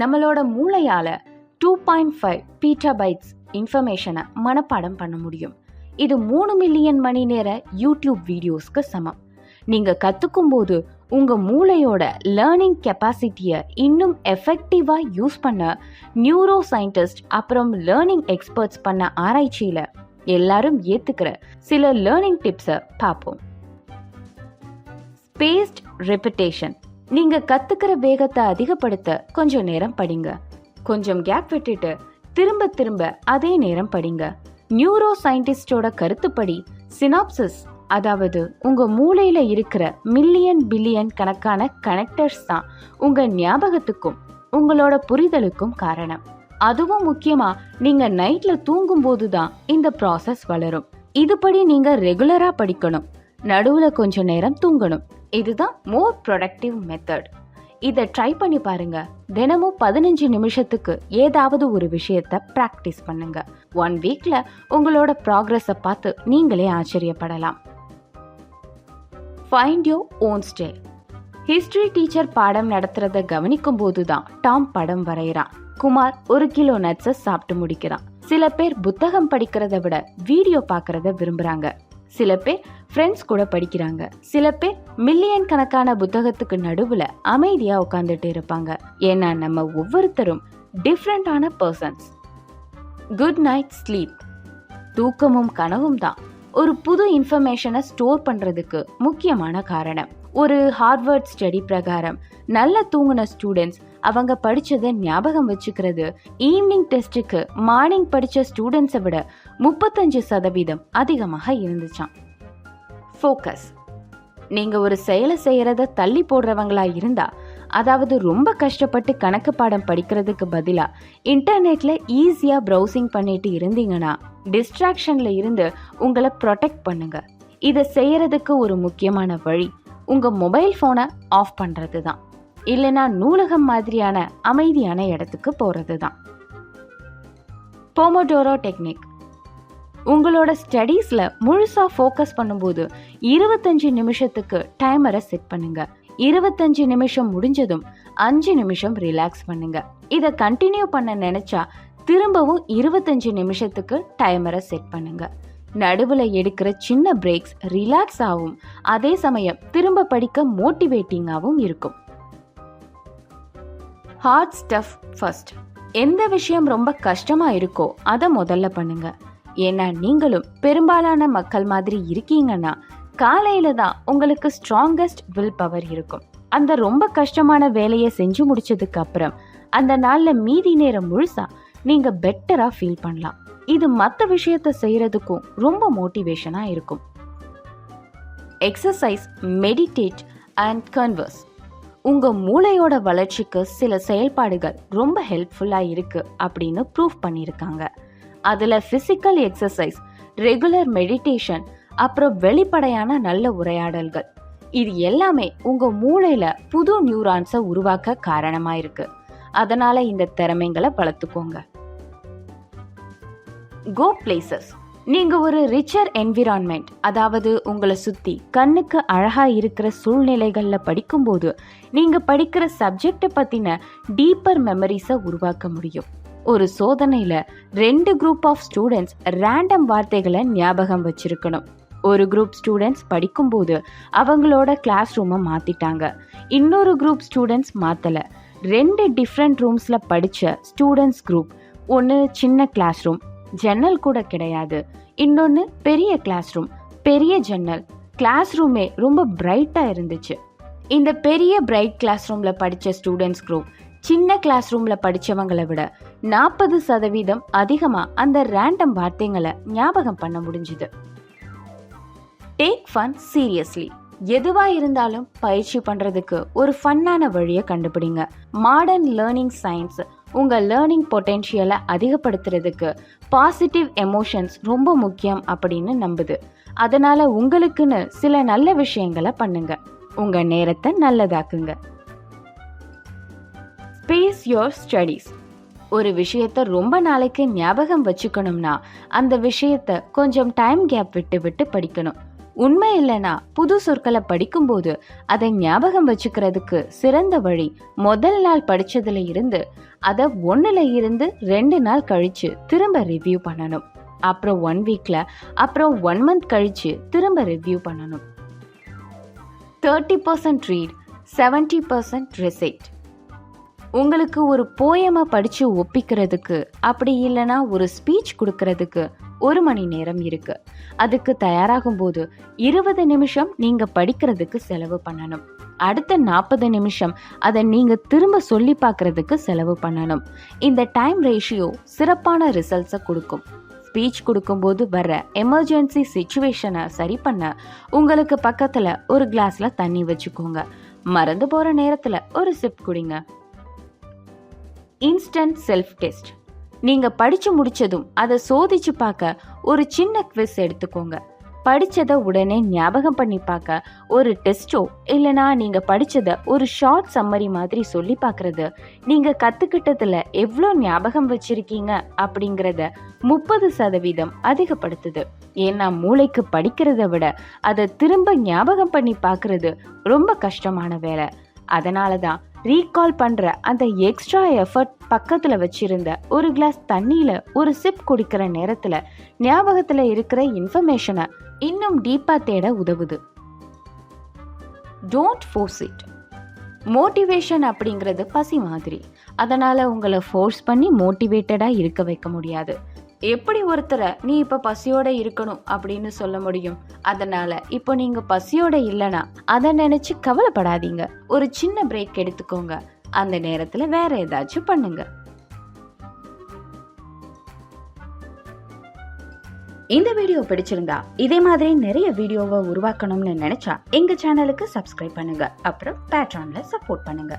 நம்மளோட மூளையால் two point five petabytes இன்ஃபர்மேஷனை மனப்பாடம் பண்ண முடியும். இது மூணு மில்லியன் மணி நேர யூடியூப் வீடியோஸ்க்கு சமம். நீங்கள் கற்றுக்கும் போது உங்கள் மூளையோட லேர்னிங் கெப்பாசிட்டியை இன்னும் எஃபெக்டிவாக யூஸ் பண்ண நியூரோ சயின்டிஸ்ட் அப்புறம் லேர்னிங் எக்ஸ்பர்ட்ஸ் பண்ண ஆராய்ச்சியில் எல்லாரும் ஏற்றுக்கிற சில லேர்னிங் டிப்ஸை பார்ப்போம். ஸ்பேஸ்ட் ரெப்பிட்டேஷன் நீங்க கத்துக்கிற வேகத்தை அதிகப்படுத்த கொஞ்சம் நேரம் படிங்க. கொஞ்சம் கேப் விட்டுட்டு திரும்ப திரும்ப அதே நேரம் படிங்க. நியூரோ சயின்டிஸ்டோட கருத்துப்படி சினாப்சிஸ் அதாவது உங்க மூளையில இருக்கிற மில்லியன் பில்லியன் கணக்கான கனெக்டர்ஸ் தான் உங்க ஞாபகத்துக்கும் உங்களோட புரிதலுக்கும் காரணம். அதுவும் முக்கியமா நீங்க நைட்ல தூங்கும் போது தான் இந்த ப்ராசஸ் வளரும். இதுபடி நீங்க ரெகுலரா படிக்கணும். நடுவுல கொஞ்ச நேரம் தூங்கணும். இதுதான் மோர் ப்ரொடக்டிவ் மெத்தட் இதை ட்ரை பண்ணி பாருங்க. தினமும் பதினஞ்சு நிமிஷத்துக்கு ஏதாவது ஒரு விஷயத்த ப்ராக்டிஸ் பண்ணுங்க. ஒன் வீக்ல உங்களோட ப்ராக்ரஸை பார்த்து நீங்களே ஆச்சரியப்படலாம். Find your own style history teacher பாடம் நடத்துறத கவனிக்கும் போது தான் டாம் படம் வரைகிறான். குமார் ஒரு கிலோ நட்ஸை சாப்பிட்டு முடிக்கிறான். சில பேர் புத்தகம் படிக்கிறத விட வீடியோ பார்க்கறத விரும்புறாங்க. சில பேர் ஃப்ரெண்ட்ஸ் கூட படிக்கிறாங்க. சில பேர் மில்லியன் கணக்கான புத்தகத்துக்கு நடுவில் அமைதியாக உட்காந்துட்டு இருப்பாங்க. ஏன்னா நம்ம ஒவ்வொருத்தரும் டிஃப்ரெண்டான பர்சன்ஸ் குட் நைட் ஸ்லீப் தூக்கமும் கனவும் தான். ஒரு புது இன்ஃபர்மேஷனை ஸ்டோர் பண்ணுறதுக்கு முக்கியமான காரணம். ஒரு ஹார்வர்ட் ஸ்டடி பிரகாரம் நல்ல தூங்கின ஸ்டூடெண்ட்ஸ் அவங்க படித்ததை ஞாபகம் வச்சுக்கிறது. ஈவினிங் டெஸ்ட்டுக்கு மார்னிங் படித்த ஸ்டூடெண்ட்ஸை விட முப்பத்தஞ்சு சதவீதம் அதிகமாக இருந்துச்சாம். ஃபோக்கஸ் நீங்கள் ஒரு செயலை செய்கிறத தள்ளி போடுறவங்களா இருந்தா அதாவது ரொம்ப கஷ்டப்பட்டு கணக்கு பாடம் படிக்கிறதுக்கு பதிலாக இன்டர்நெட்டில் ஈஸியாக ப்ரௌசிங் பண்ணிட்டு இருந்தீங்கன்னா டிஸ்ட்ராக்ஷனில் இருந்து உங்களை ப்ரொடெக்ட் பண்ணுங்க. இதை செய்கிறதுக்கு ஒரு முக்கியமான வழி உங்கள் மொபைல் ஃபோனை ஆஃப் பண்ணுறது தான் இல்லைனா நூலகம் மாதிரியான அமைதியான இடத்துக்கு போகிறது தான் போமோடோரோ டெக்னிக் உங்களோட ஸ்டடீஸில் முழுசாக ஃபோக்கஸ் பண்ணும்போது இருபத்தஞ்சு நிமிஷத்துக்கு டைமரை செட் பண்ணுங்க. இருபத்தஞ்சு நிமிஷம் முடிஞ்சதும் அஞ்சு நிமிஷம் ரிலாக்ஸ் பண்ணுங்க. இதை கண்டினியூ பண்ண நினச்சா திரும்பவும் இருபத்தஞ்சு நிமிஷத்துக்கு டைமரை செட் பண்ணுங்க. நடுவில் எடுக்கிற சின்ன பிரேக்ஸ் ரிலாக்ஸ் ஆகும் அதே சமயம் திரும்ப படிக்க மோட்டிவேட்டிங்காகவும் இருக்கும். ஹார்ட் ஸ்டஃப் ஃபர்ஸ்ட் எந்த விஷயம் ரொம்ப கஷ்டமா இருக்கோ அதை முதல்ல பண்ணுங்க. ஏன்னா நீங்களும் பெரும்பாலான மக்கள் மாதிரி இருக்கீங்கன்னா காலையில தான் உங்களுக்கு ஸ்ட்ராங்கஸ்ட் வில் பவர் இருக்கும். அந்த ரொம்ப கஷ்டமான வேலையை செஞ்சு முடிச்சதுக்கு அப்புறம் அந்த நாள்ல மீதி நேரம் முழுசா நீங்க பெட்டரா ஃபீல் பண்ணலாம். இது மற்ற விஷயத்த செய்யறதுக்கும் ரொம்ப மோட்டிவேஷனா இருக்கும். எக்ஸசைஸ் மெடிடேட் அண்ட் கன்வர்ஸ் உங்கள் மூளையோட வளர்ச்சிக்கு சில செயல்பாடுகள் ரொம்ப ஹெல்ப்ஃபுல்லாக இருக்குது அப்படின்னு ப்ரூவ் பண்ணியிருக்காங்க. அதில் ஃபிசிக்கல் எக்ஸசைஸ் ரெகுலர் மெடிடேஷன் அப்புறம் வெளிப்படையான நல்ல உரையாடல்கள். இது எல்லாமே உங்கள் மூளையில் புது நியூரான்ஸை உருவாக்க காரணமாக இருக்குது அதனால் இந்த திறமைங்களை வளர்த்துக்கோங்க. கோ பிளேசஸ் நீங்க ஒரு ரிச்சர் என்விரான்மெண்ட் அதாவது உங்களை சுத்தி கண்ணுக்கு அழகா இருக்கிற சூழ்நிலைகள்ல படிக்கும்போது நீங்க படிக்கிற சப்ஜெக்டை பத்தின டீப்பர் மெமரிஸை உருவாக்க முடியும். ஒரு சோதனையில ரெண்டு குரூப் ஆஃப் ஸ்டூடெண்ட்ஸ் ரேண்டம் வார்த்தைகளை ஞாபகம் வச்சிருக்கணும். ஒரு குரூப் ஸ்டூடெண்ட்ஸ் படிக்கும்போது அவங்களோட கிளாஸ் ரூமை மாத்திட்டாங்க. இன்னொரு குரூப் ஸ்டூடெண்ட்ஸ் மாத்தல. ரெண்டு டிஃப்ரெண்ட் ரூம்ஸ்ல படிச்ச ஸ்டூடெண்ட்ஸ் குரூப் ஒன்று சின்ன கிளாஸ் ரூம் ஜன்னல் கூட கிடையாது. இன்னொன்று பெரிய கிளாஸ் ரூம் பெரிய ஜன்னல். கிளாஸ் ரூமே ரொம்ப பிரைட்டாக இருந்துச்சு. இந்த பெரிய பிரைட் கிளாஸ் ரூமில் படித்த ஸ்டூடெண்ட்ஸ் குரூப் சின்ன கிளாஸ் ரூமில் படித்தவங்களை விட நாற்பது சதவீதம் அதிகமாக அந்த ரேண்டம் வார்த்தைங்களை ஞாபகம் பண்ண முடிஞ்சுது. டேக் ஃபன் சீரியஸ்லி எதுவாக இருந்தாலும் பயிற்சி பண்ணுறதுக்கு ஒரு ஃபன்னான வழியை கண்டுபிடிங்க. மாடர்ன் லேர்னிங் சயின்ஸ் உங்கள் லேர்னிங் பொட்டென்ஷியலை அதிகப்படுத்துறதுக்கு பாசிட்டிவ் எமோஷன்ஸ் ரொம்ப முக்கியம் அப்படின்னு நம்புது. அதனால் உங்களுக்குன்னு சில நல்ல விஷயங்களை பண்ணுங்க. உங்கள் நேரத்தை நல்லதாக்குங்க. ஸ்பேஸ் யோர் ஸ்டடீஸ் ஒரு விஷயத்த ரொம்ப நாளைக்கு ஞாபகம் வச்சுக்கணும்னா அந்த விஷயத்த கொஞ்சம் டைம் கேப் விட்டு விட்டு படிக்கணும். உண்மை இல்லைனா புது சொற்களை படிக்கும்போது அதை ஞாபகம் வச்சுக்கிறதுக்கு சிறந்த வழி முதல் நாள் படித்ததுல இருந்து அதை ஒன்றில் இருந்து ரெண்டு நாள் கழித்து திரும்ப ரிவ்யூ பண்ணணும். அப்புறம் ஒன் வீக்கில் அப்புறம் ஒன் மந்த் கழித்து திரும்ப ரிவ்யூ பண்ணணும். Thirty percent read seventy percent recite உங்களுக்கு ஒரு போயமை படித்து ஒப்பிக்கிறதுக்கு அப்படி இல்லைன்னா ஒரு ஸ்பீச் கொடுக்கறதுக்கு ஒரு மணி நேரம் இருக்கு. அதுக்கு தயாராகும் போது இருபது நிமிஷம் நீங்க படிக்கிறதுக்கு செலவு பண்ணணும். அடுத்த நாற்பது நிமிஷம் அதை நீங்க திரும்ப சொல்லி பார்க்கறதுக்கு செலவு பண்ணணும். இந்த டைம் ரேஷியோ சிறப்பான ரிசல்ட்ஸை கொடுக்கும். ஸ்பீச் கொடுக்கும்போது வர்ற எமர்ஜென்சி சுச்சுவேஷனை சரி பண்ண உங்களுக்கு பக்கத்தில் ஒரு கிளாஸில் தண்ணி வச்சுக்கோங்க. மறந்து போகிற நேரத்தில் ஒரு சிப் குடிங்க. இன்ஸ்டன்ட் செல்ஃப் டெஸ்ட் நீங்கள் படித்து முடிச்சதும் அதை சோதிச்சு பார்க்க ஒரு சின்ன குவிஸ் எடுத்துக்கோங்க. படித்ததை உடனே ஞாபகம் பண்ணி பார்க்க ஒரு டெஸ்ட்டோ இல்லைனா நீங்கள் படித்ததை ஒரு ஷார்ட் சம்மரி மாதிரி சொல்லி பார்க்குறது நீங்கள் கற்றுக்கிட்டதில் எவ்வளோ ஞாபகம் வச்சுருக்கீங்க அப்படிங்கிறத முப்பது சதவீதம் அதிகப்படுத்துது. ஏன்னா மூளைக்கு படிக்கிறத விட அதை திரும்ப ஞாபகம் பண்ணி பார்க்குறது ரொம்ப கஷ்டமான வேலை. அதனால தான் ரீகால் பண்ணுற அந்த எக்ஸ்ட்ரா எஃபர்ட் பக்கத்தில் வச்சிருந்த ஒரு கிளாஸ் தண்ணியில் ஒரு சிப் குடிக்கிற நேரத்தில் ஞாபகத்தில் இருக்கிற இன்ஃபர்மேஷனை இன்னும் டீப்பாக தேட உதவுது. டோன்ட் ஃபோர்ஸ் இட் மோட்டிவேஷன் அப்படிங்கிறது பசி மாதிரி. அதனால் உங்களை ஃபோர்ஸ் பண்ணி மோட்டிவேட்டடாக இருக்க வைக்க முடியாது. எப்படி ஒருத்தரை நீ இப்போ பசியோட இருக்கணும் அப்படின்னு சொல்ல முடியும்? அதனால இப்போ நீங்க பசியோட இல்லைனா அதை நினைச்சு கவலைப்படாதீங்க. ஒரு சின்ன பிரேக் எடுத்துக்கோங்க. அந்த நேரத்துல வேற ஏதாச்சும் பண்ணுங்க. இந்த வீடியோ பிடிச்சிருந்தா இதே மாதிரி நிறைய வீடியோவை உருவாக்கணும்னு நினைச்சா எங்க சேனலுக்கு சப்ஸ்கிரைப் பண்ணுங்க. அப்புறம் பேட்ரான்ல சப்போர்ட் பண்ணுங்க.